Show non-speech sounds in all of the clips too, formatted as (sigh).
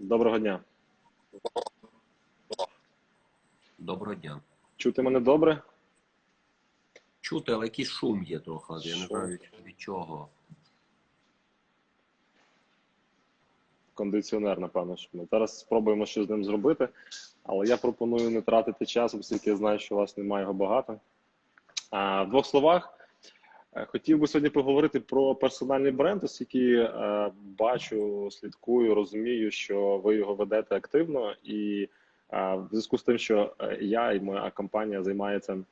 Доброго дня. Доброго дня. Чути мене добре? Чути, але якийсь шум є трохи. Я не Шум. знаю від, від чого. Кондиціонер, напевно, що ми зараз спробуємо щось з ним зробити, але я пропоную не тратити час, оскільки я знаю, що у вас немає його багато. А, в двох словах, хотів би сьогодні поговорити про персональний бренд, оскільки е, бачу, слідкую, розумію, що ви його ведете активно, і е, в зв'язку з тим, що е, я і моя компанія займається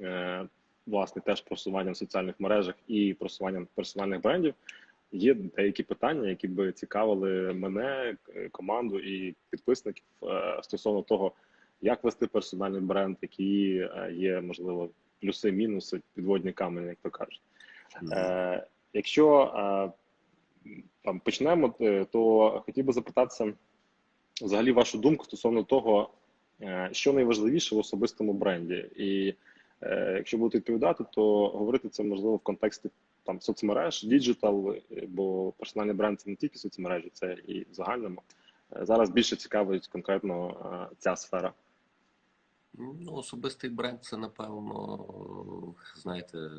е, власне теж просуванням в соціальних мережах і просуванням персональних брендів. Є деякі питання, які би цікавили мене, е, команду і підписників е, стосовно того, як вести персональний бренд, які е, є, можливо, плюси, мінуси, підводні камені, як то кажуть. Е, якщо е, там почнемо, е, то хотів би запитатися взагалі вашу думку стосовно того, е, що найважливіше в особистому бренді. І е, якщо будете відповідати, то говорити це можливо в контексті там соцмереж, діджитал, бо персональний бренд це не тільки соцмережі, це і в загальному. Е, Зараз більше цікавить конкретно е, ця сфера. Ну, особистий бренд це, напевно, знаєте,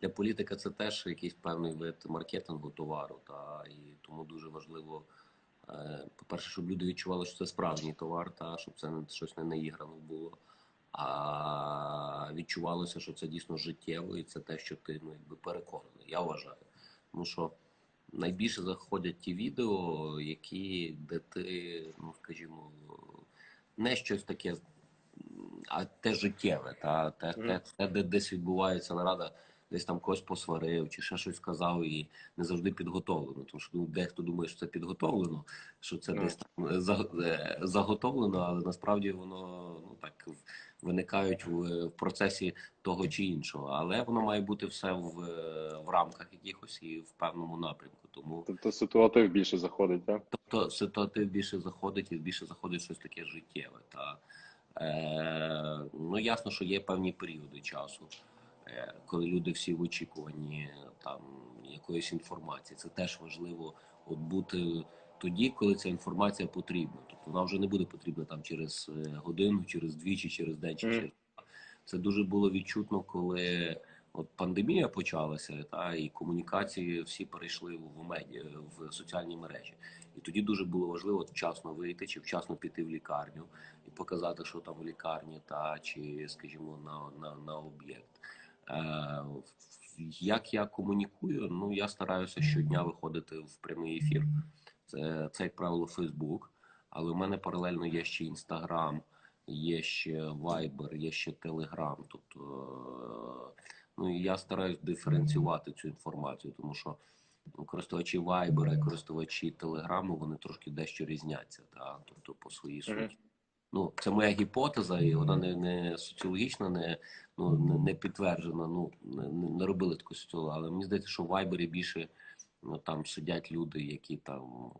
для політика це теж якийсь певний вид маркетингу товару. Та, і тому дуже важливо, е, по-перше, щоб люди відчували, що це справжній товар, та, щоб це щось не наіграно було. А відчувалося, що це дійсно життєво, і це те, що ти ну, якби переконаний. Я вважаю. Тому що найбільше заходять ті відео, які, де ти, ну скажімо, не щось таке, а те життєве, та те, Мгм. те, те, де десь відбувається нарада, десь там когось посварив, чи ще щось сказав, і не завжди підготовлено. Тому що ну, дехто думає, що це підготовлено, що це Мгм. десь там е, за- е, заготовлено, але насправді воно ну так виникають в, в процесі того чи іншого. Але воно має бути все в, е, в рамках якихось і в певному напрямку. Тому Тобто ситуатив більше заходить, так? Тобто ситуатив більше заходить і більше заходить щось таке життєве. Та, е, ну ясно, що є певні періоди часу, е, коли люди всі в очікуванні там якоїсь інформації. Це теж важливо от бути тоді, коли ця інформація потрібна. Тобто вона вже не буде потрібна там через е, годину, через дві, чи через день, чи через. Це дуже було відчутно, коли от пандемія почалася, та і комунікації всі перейшли в медіа в соціальні мережі. І тоді дуже було важливо вчасно вийти чи вчасно піти в лікарню і показати, що там в лікарні, та чи, скажімо, на, на, на об'єкт. Е, як я комунікую? Ну я стараюся щодня виходити в прямий ефір. Це, це як правило, Фейсбук, але в мене паралельно є ще Інстаграм, є ще Viber, є ще Telegram. Тобто, е, ну і я стараюсь диференціювати цю інформацію, тому що ну, користувачі Viber і користувачі Telegram, вони трошки дещо різняться, та, тобто по своїй суті. Ну, це моя гіпотеза, і вона не, не соціологічна, не, ну, не, не підтверджена. Ну, не, не- робили таку соціологію, але мені здається, що в Viber більше ну, там сидять люди, які там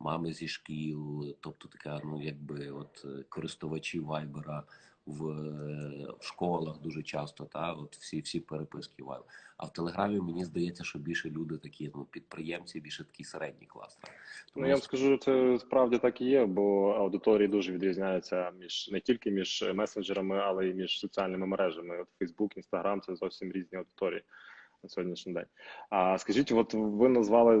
мами зі шкіл, тобто така, ну якби от е, користувачі Вайбера в, е, в школах дуже часто, та от всі всі переписки Viber. А в Телеграмі мені здається, що більше люди такі, ну підприємці, більше такий середній клас. Та. Ну я вам скажу, це справді так і є, бо аудиторії дуже відрізняються між не тільки між месенджерами, але й між соціальними мережами. От Facebook, Instagram – це зовсім різні аудиторії на сьогоднішній день. А скажіть, от ви назвали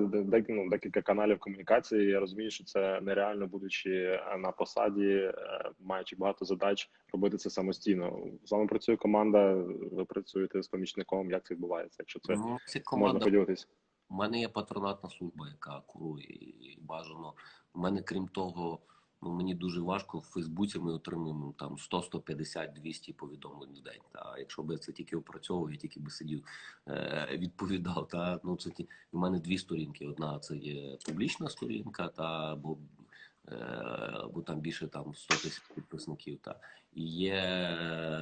ну, декілька каналів комунікації. Я розумію, що це нереально, будучи на посаді, е, маючи багато задач, робити це самостійно. З вами працює команда, ви працюєте з помічником. Як це відбувається? Якщо це ну, це можна команда поділитись? У мене є патронатна служба, яка курує і бажано. У мене, крім того, ну мені дуже важко в Фейсбуці. Ми отримуємо там 100, 150, 200 повідомлень в день. Та якщо б я це тільки опрацьовував, я тільки би сидів е, відповідав. Та ну це ті у мене дві сторінки. Одна це є публічна сторінка, та бо. Е, Бо там більше там 100 тисяч підписників, та і є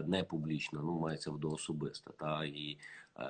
не публічна, ну мається в до особиста. Та і Е,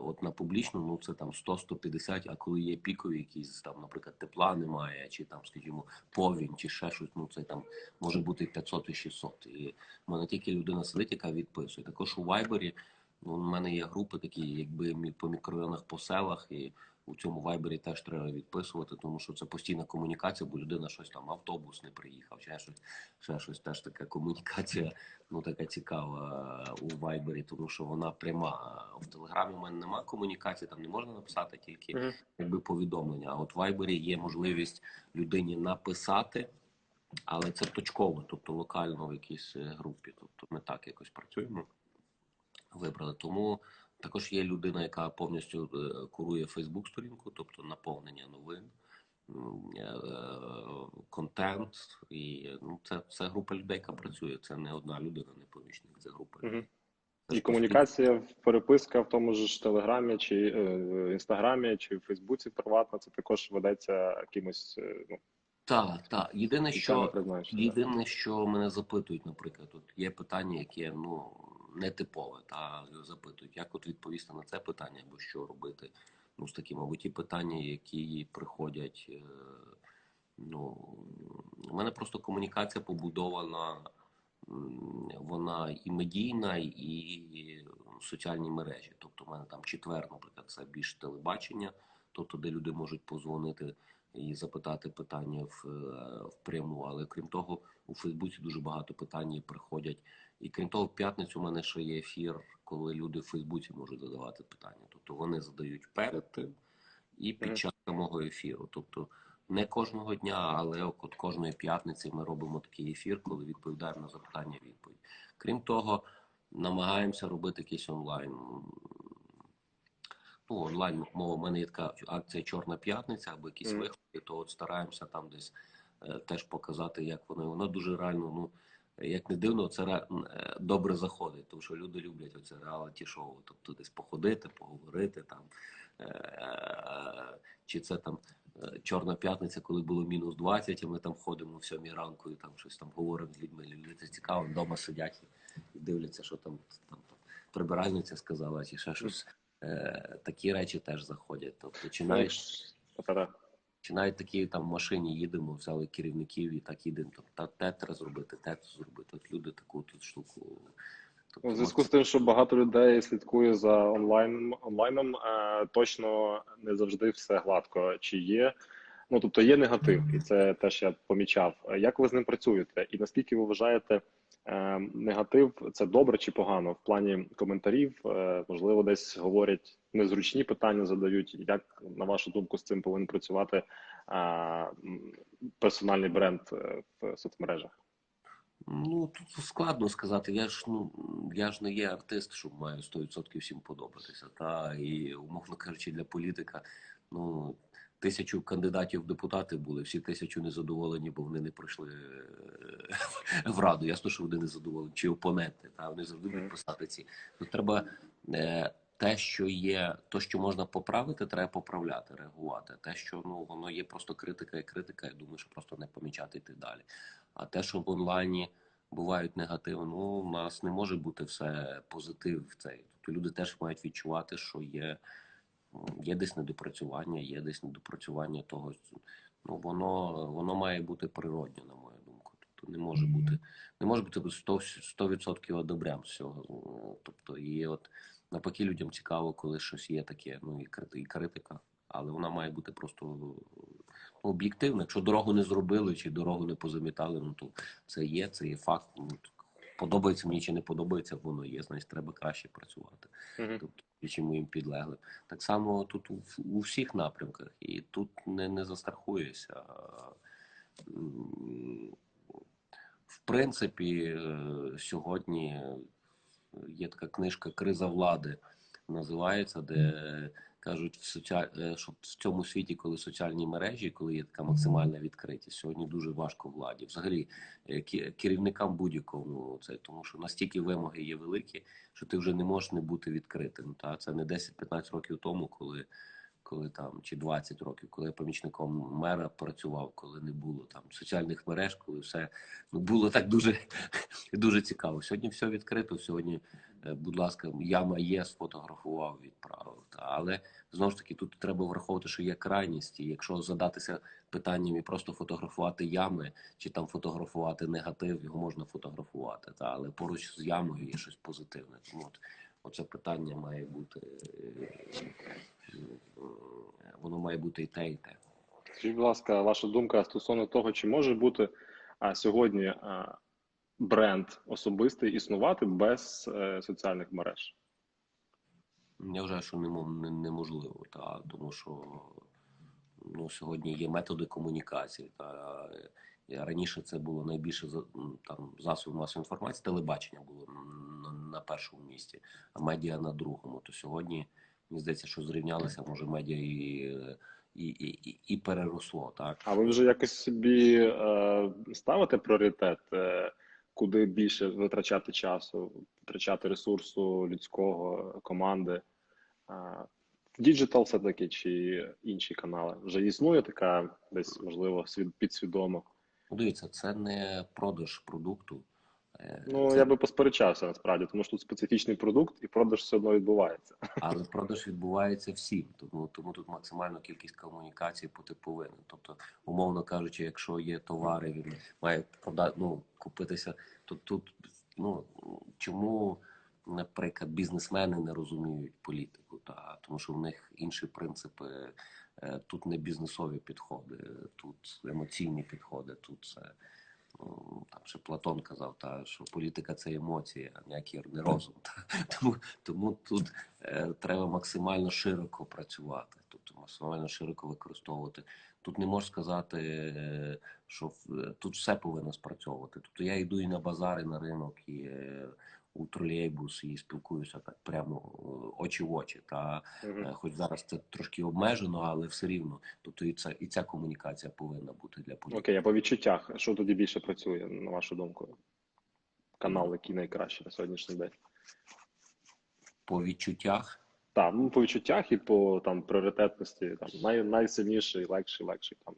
От на публічну, ну це там 100-150, а коли є пікові, якісь там, наприклад, тепла немає, чи там, скажімо, повінь, чи ще щось, ну це там може бути 500 і 600. І в мене тільки людина сидить, яка відписує. Також у Вайбері ну, у мене є групи такі, якби по мікрорайонах, по селах, і у цьому вайбері теж треба відписувати, тому що це постійна комунікація, бо людина щось там автобус не приїхав, ще щось, ще щось теж така комунікація, ну така цікава у вайбері, тому що вона пряма. В телеграмі в мене немає комунікації, там не можна написати тільки якби повідомлення. А от в вайбері є можливість людині написати. Але це точково, тобто локально в якійсь е, групі. Тобто ми так якось працюємо, вибрали. Тому також є людина, яка повністю е, курує Фейсбук-сторінку, тобто наповнення новин, е, контент. І ну, це, це група людей, яка працює. Це не одна людина, не помічник, це група людей. Це І комунікація, переписка в тому ж Телеграмі, чи е, Інстаграмі, чи в Фейсбуці приватно, це також ведеться якимось, ну, Так, так. Єдине, що. Єдине, що мене запитують, наприклад, от є питання, яке ну нетипове, та запитують, як от відповісти на це питання, або що робити ну, з таким, або ті питання, які приходять. е, Ну, у мене просто комунікація побудована, вона і медійна, і соціальні мережі. Тобто, у мене там четвер, наприклад, це більш телебачення, тобто, де люди можуть позвонити і запитати питання в, е, впряму. Але крім того, у Фейсбуці дуже багато питань приходять. І крім того, в п'ятницю у мене ще є ефір, коли люди в Фейсбуці можуть задавати питання. Тобто вони задають перед тим і під час самого ефіру. Тобто не кожного дня, але от кожної п'ятниці ми робимо такий ефір, коли відповідаємо на запитання відповідь. Крім того, намагаємося робити якийсь онлайн. Ну, онлайн мова, у мене є така акція Чорна п'ятниця або якісь Мгм. виходи, то от стараємося там десь е, теж показати, як воно. Воно дуже реально, ну як не дивно, це е, добре заходить, тому що люди люблять оце реаліті шоу. Тобто десь походити, поговорити там. Е, чи це там е, Чорна п'ятниця, коли було мінус 20, і ми там ходимо в сьомій ранку і там щось там говоримо з людьми. Люди це цікаво, вдома сидять і дивляться, що там, там прибиральниця сказала, чи ще щось. Такі речі теж заходять. Тобто, чи навіть, Знаєш, та-та. Чи навіть такі там в машині їдемо, взяли керівників і так їдемо. Тобто, те треба зробити, те зробити. От люди таку тут штуку. Тобто, У зв'язку з тим, що багато людей слідкує за онлайн онлайном, е, точно не завжди все гладко. Чи є ну тобто є негатив, і це теж я помічав. Як ви з ним працюєте, і наскільки ви вважаєте, е, негатив це добре чи погано в плані коментарів? Е, можливо, десь говорять незручні питання, задають. Як на вашу думку з цим повинен працювати м, персональний бренд е, в соцмережах? Ну тут складно сказати. Я ж ну я ж не є артист, що маю 100% всім подобатися. Та і умовно кажучи, для політика ну тисячу кандидатів в депутати були, всі тисячу незадоволені, бо вони не пройшли е, в раду. Ясно, що вони не задоволені, чи опоненти, та вони завжди будуть писати ці. Тут треба е, те, що є, то, що можна поправити, треба поправляти, реагувати. Те, що ну воно є просто критика і критика, я думаю, що просто не помічати йти далі. А те, що в онлайні бувають негативи, ну у нас не може бути все позитив в цей. Тобто люди теж мають відчувати, що є, є десь недопрацювання, є десь недопрацювання того. Ну воно воно має бути природньо, на мою думку. Тобто не може бути, не може бути 100%, 100% одобрям всього. Тобто, і от навпаки, людям цікаво, коли щось є таке, ну і критика, але вона має бути просто ну, об'єктивна. Якщо дорогу не зробили чи дорогу не позамітали, ну то це є, це є факт. Ну, подобається мені чи не подобається, воно є. Значить, треба краще працювати. Мгм. Тобто, і чи моїм підлеглим. Так само тут у, у всіх напрямках, і тут не, не застрахуєшся. В принципі, е, сьогодні є така книжка Криза влади називається, де кажуть, в соціаль... е, що в цьому світі, коли соціальні мережі, коли є така максимальна відкритість, сьогодні дуже важко владі. Взагалі е, керівникам будь-якому це, тому що настільки вимоги є великі, що ти вже не можеш не бути відкритим. Та це не 10-15 років тому, коли. Коли там чи 20 років, коли я помічником мера працював, коли не було там соціальних мереж, коли все ну було так дуже (laughs) дуже цікаво. Сьогодні все відкрито. Сьогодні, е, будь ласка, яма є, сфотографував, відправив. Але знову ж таки тут треба враховувати, що є крайність. І якщо задатися питанням і просто фотографувати ями, чи там фотографувати негатив, його можна фотографувати. Та але поруч з ямою є щось позитивне. Тому от оце питання має бути е, воно має бути і те, і те. Скажіть, будь ласка, ваша думка стосовно того, чи може бути а, сьогодні а, бренд особистий існувати без е, соціальних мереж? Я вважаю, що неможливо, та, тому що ну, сьогодні є методи комунікації. Та, раніше це було найбільше там, засобів масової інформації, телебачення було на, на першому місці, а медіа на другому. То сьогодні, мені здається, що зрівнялися, може, медіа і, і, і, і, переросло. Так? А ви вже якось собі е, ставите пріоритет, е, куди більше витрачати часу, витрачати ресурсу людського, команди? В діджитал все-таки чи інші канали? Вже існує така десь, можливо, свід- підсвідомо. Ну, дивіться, це не продаж продукту. Ну, це- я би посперечався насправді, тому що тут специфічний продукт і продаж все одно відбувається. Але продаж відбувається всім, тому тому тут максимальна кількість комунікацій бути повинен. Тобто, умовно кажучи, якщо є товари, він має продати, ну, купитися, то тут ну чому, наприклад, бізнесмени не розуміють політику, та тому що в них інші принципи. Е, Тут не бізнесові підходи, тут емоційні підходи, тут це там ще Платон казав, та що політика це емоції, а ніякий не розум. Та. (laughs) Тому, тому тут е, треба максимально широко працювати, тобто максимально широко використовувати. Тут не можна сказати, е, що е, тут все повинно спрацьовувати. Тобто я йду і на базари, і на ринок, і е, у тролейбус, і спілкуюся так прямо очі в очі. Та. Е, Хоч зараз це трошки обмежено, але все рівно. Тобто і ця, і ця комунікація повинна бути для політики. Окей, а по відчуттях, що тоді більше працює, на вашу думку? Канал, який найкращий на сьогоднішній день? По відчуттях Так, ну по відчуттях і по там пріоритетності, там най, найсильніший, легший, легший там.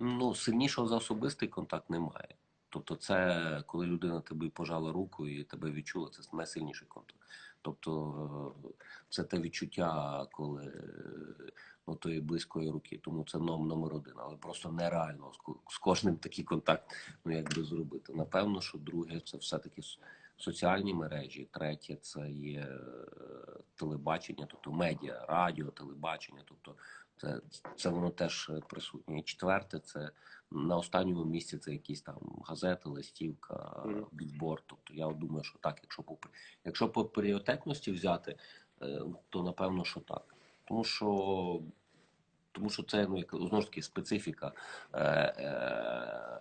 ну сильнішого за особистий контакт немає. Тобто, це коли людина тобі пожала руку і тебе відчула, це найсильніший контакт. Тобто е, це те відчуття, коли е, ну, тої близької руки. Тому це ном номер один. Але просто нереально з кожним такий контакт ну, якби зробити. Напевно, що друге це все-таки соціальні мережі. Третє це є е, телебачення, тобто медіа, радіо, телебачення. Тобто це, це воно теж присутнє. І четверте, це на останньому місці це якісь там газети, листівка, Мгм. бітборд. Тобто я думаю, що так, якщо по якщо по пріоритетності взяти, е, то напевно, що так. Тому що тому що це ну як знову ж таки специфіка. Е, е,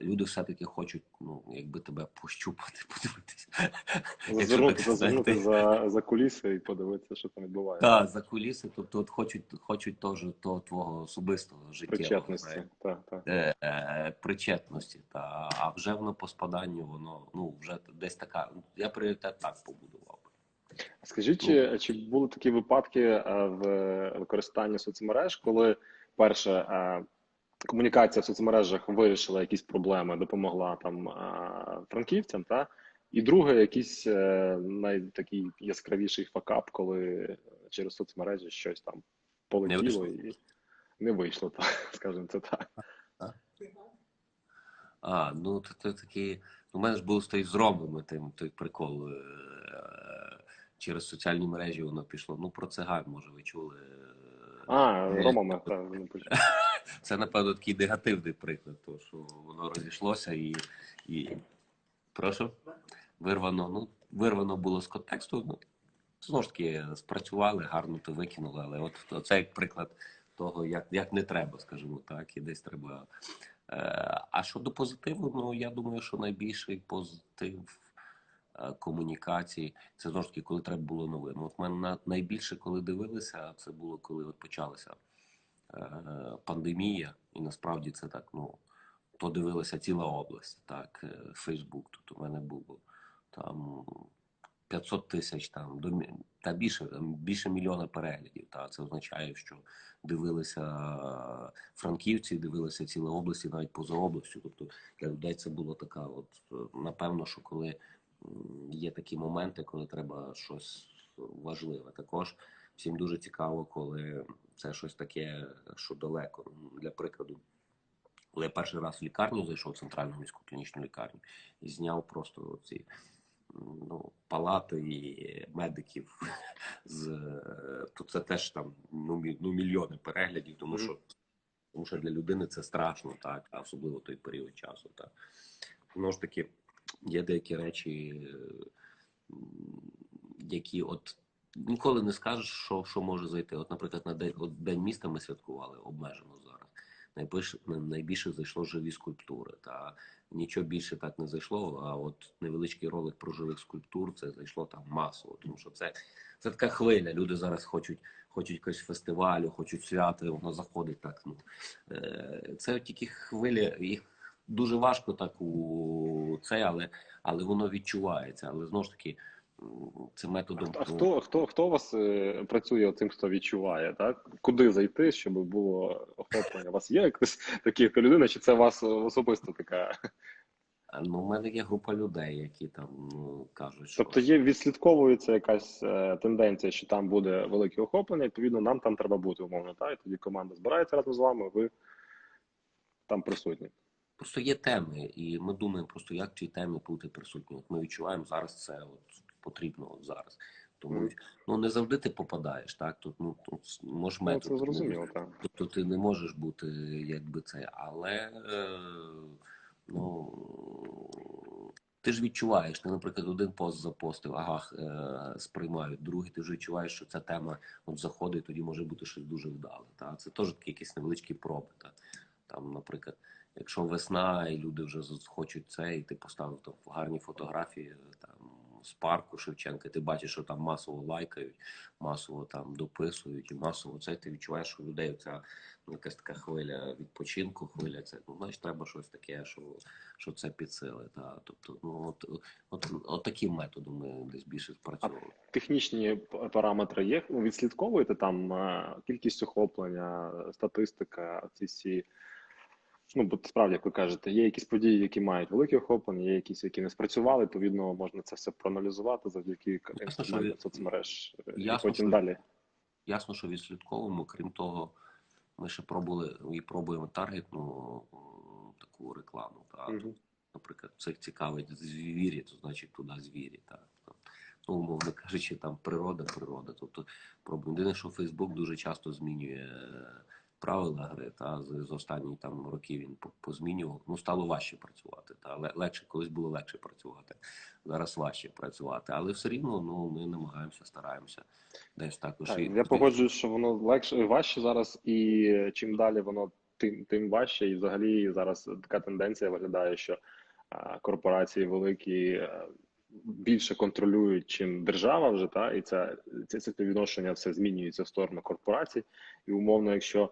люди все-таки хочуть, ну якби тебе пощупати, (laughs) подивитися. Зазирнути, знаєте. за, за куліси і подивитися, що там відбувається. Так, за куліси, тобто от хочуть, хочуть теж того твого особистого життя. Причетності. Так, так. е, е, причетності. Та, а вже воно по спаданню, воно ну вже десь така. Я пріоритет так побудував. Скажіть, чи, чи були такі випадки е, в використанні соцмереж, коли перше е, комунікація в соцмережах вирішила якісь проблеми, допомогла там франківцям, та і друге, якийсь е, найтакий яскравіший факап, коли через соцмережі щось там полетіло вийшло. і не вийшло, так (laughs) скажімо це так. А, ну це, це такі. У мене ж було з той з тим той прикол. е, Через соціальні мережі воно пішло. Ну про циган, може, ви чули. А, Е, Ромами, так, не почув. Це, напевно, такий негативний приклад, тому що воно розійшлося і. і... Прошу? Вирвано, ну, вирвано було з контексту. Ну, знову ж таки, спрацювали, гарно то викинули, але от це як приклад того, як, як не треба, скажімо так, і десь треба. Е, а щодо позитиву, ну я думаю, що найбільший позитив е, комунікації це знову ж таки, коли треба було новин. От мене найбільше, коли дивилися, це було коли от почалася е, пандемія, і насправді це так, ну то дивилася ціла область, так, е, Фейсбук. Тут у мене було там 500 тисяч там до та більше більше мільйона переглядів. Та це означає, що дивилися франківці, дивилися ціла області, навіть поза областю. Тобто для людей це було така, от е, напевно, що коли є такі моменти, коли треба щось важливе. Також всім дуже цікаво, коли це щось таке, що далеко. Для прикладу, коли я перший раз в лікарню зайшов в центральну міську клінічну лікарню і зняв просто ці ну, палати і медиків (laughs) з то це теж там ну, мі- ну мільйони переглядів, тому що тому що для людини це страшно, так, а особливо той період часу. Так. Знову ж таки, є деякі речі, які от ніколи не скажеш, що, що може зайти. От, наприклад, на день, от день міста ми святкували обмежено зараз. Найбільше, найбільше зайшло живі скульптури. Та нічого більше так не зайшло. А от невеличкий ролик про живих скульптур це зайшло там масово. Тому що це, це така хвиля. Люди зараз хочуть, хочуть якогось фестивалю, хочуть свята, воно заходить так. Ну, Е, це тільки хвилі, їх дуже важко так у це, але, але воно відчувається. Але знову ж таки, м, це методом. А хто, хто, хто у вас е, працює цим, хто відчуває, так? Куди зайти, щоб було охоплення? У вас є якась така людина, чи це у вас особисто така? Ну, у мене є група людей, які там ну, кажуть, що Тобто є відслідковується якась е, тенденція, що там буде велике охоплення, відповідно, нам там треба бути умовно, так? І тоді команда збирається разом з вами, ви там присутні. просто є теми, і ми думаємо просто, як в цій темі бути присутні. От ми відчуваємо зараз це от, потрібно от зараз. Тому ну не завжди ти попадаєш, так? Тут ну тут можеш Ну, метод. це зрозуміло, так. Тобто ти не можеш бути якби це, але е, ну ти ж відчуваєш, ти, наприклад, один пост запостив, ага, е, сприймають, другий ти вже відчуваєш, що ця тема от заходить, тоді може бути щось дуже вдале. Та? Це теж такі якісь невеличкі проби. Та? Там, наприклад, якщо весна і люди вже хочуть це, і ти поставив там гарні фотографії там з парку Шевченка, ти бачиш, що там масово лайкають, масово там дописують, і масово це ти відчуваєш, що у людей ця ну, якась така хвиля відпочинку, хвиля це. Ну, значить, треба щось таке, що, що це підсили. Та? Тобто, ну от, от, от таким методом ми десь більше спрацьовували. Технічні параметри є. Ну, відслідковуєте там е, кількість охоплення, статистика, ці всі. Ну, бо справді, як ви кажете, є якісь події, які мають велике охоплення, є якісь, які не спрацювали. Відповідно, можна це все проаналізувати завдяки інструментам соцмереж е, і потім що- далі. Ясно, що відслідковуємо. Крім того, ми ще пробували і пробуємо таргетну таку рекламу. Та? Мгм. Наприклад, цих цікавить звірі, то значить туди звірі. Та? Ну, умовно кажучи, там природа, природа. Тобто, пробуємо. Єдине, що Фейсбук дуже часто змінює е, правила гри, та з, з останніх там років він позмінював. Ну, стало важче працювати. Та легше, колись було легше працювати. Зараз важче працювати. Але все рівно ну, ми намагаємося, стараємося десь також. Так, і- я погоджуюсь, що воно легше важче зараз, і чим далі воно тим тим важче. І взагалі зараз така тенденція виглядає, що а, корпорації великі більше контролюють, чим держава вже та і це це співвідношення все змінюється в сторону корпорацій. І умовно, якщо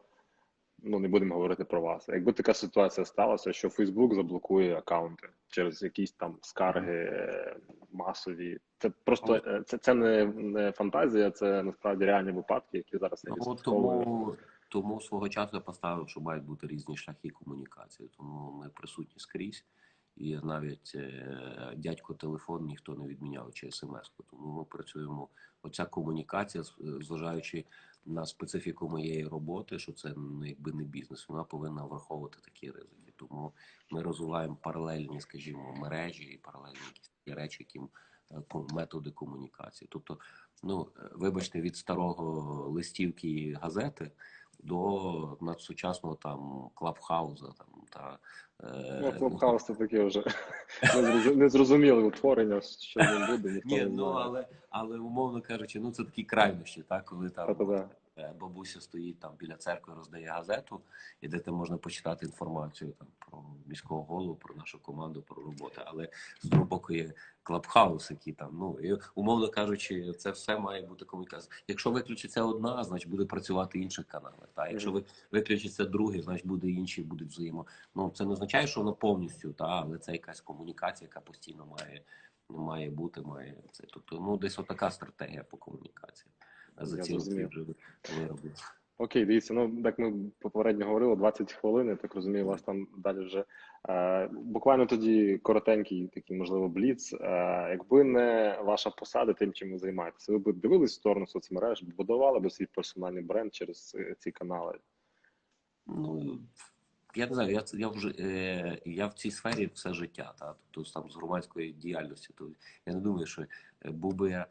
ну не будемо говорити про вас, якби така ситуація сталася, що Facebook заблокує акаунти через якісь там скарги е, масові, це просто е, це, це не, не фантазія, це насправді реальні випадки, які зараз я Ну, тому, тому свого часу я поставив, що мають бути різні шляхи комунікації. Тому ми присутні скрізь. І навіть е, дядько телефон ніхто не відміняв чи смс. Тому ми працюємо. Оця комунікація, зважаючи на специфіку моєї роботи, що це ну, якби не бізнес, вона повинна враховувати такі ризики. Тому ми розвиваємо паралельні, скажімо, мережі і паралельні якісь речі, які е, методи комунікації. Тобто, ну е, вибачте, від старого листівки газети до надсучасного там клабхауза там та е, Ну, Клабхаус це таке вже (laughs) незрозуміле утворення, що він буде, ніхто Ні, не ну але але умовно кажучи, ну це такі крайнощі, так коли там бабуся стоїть там біля церкви, роздає газету, і де там можна почитати інформацію там про міського голову, про нашу команду, про роботи. Але з другого боку є клабхаус, який там, ну і умовно кажучи, це все має бути комунікація. Якщо виключиться одна, значить буде працювати інших каналах. Та якщо ви виключиться другий, значить буде інші, будуть взаємо. Ну це не означає, що воно повністю, та але це якась комунікація, яка постійно має. Має бути, має це. Тобто, ну десь отака стратегія по. За ці роки зрозумів. вже виробили. Окей, дивіться, ну як ми попередньо говорили, 20 хвилин, я так розумію, у вас там далі вже е, буквально тоді коротенький, такий, можливо, бліц. Е, якби не ваша посада, тим, чим ви займаєтеся, ви б дивились в сторону соцмереж, будували б свій персональний бренд через е, ці канали. Ну я не знаю, я я вже е, я в цій сфері все життя, та тобто там з громадської діяльності. То я не думаю, що е, був би я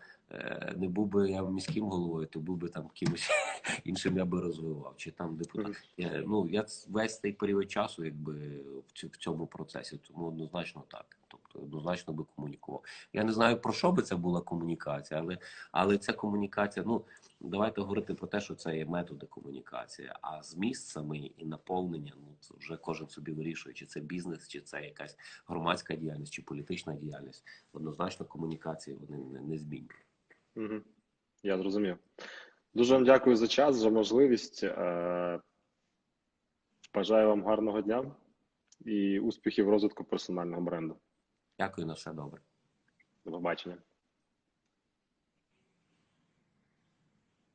не був би я міським головою, то був би там кимось (laughs) іншим я би розвивав, чи там депутат. Я, ну я весь цей період часу, якби в цьому процесі, тому однозначно так. Тобто однозначно би комунікував. Я не знаю про що би це була комунікація, але але ця комунікація. Ну давайте говорити про те, що це є методи комунікації. А зміст самий і наповнення, ну це вже кожен собі вирішує, чи це бізнес, чи це якась громадська діяльність, чи політична діяльність. Однозначно комунікації вони не, не змінні. Угу. Я зрозумів. Дуже вам дякую за час, за можливість. Е, Бажаю вам гарного дня і успіхів в розвитку персонального бренду. Дякую на все добре. До побачення.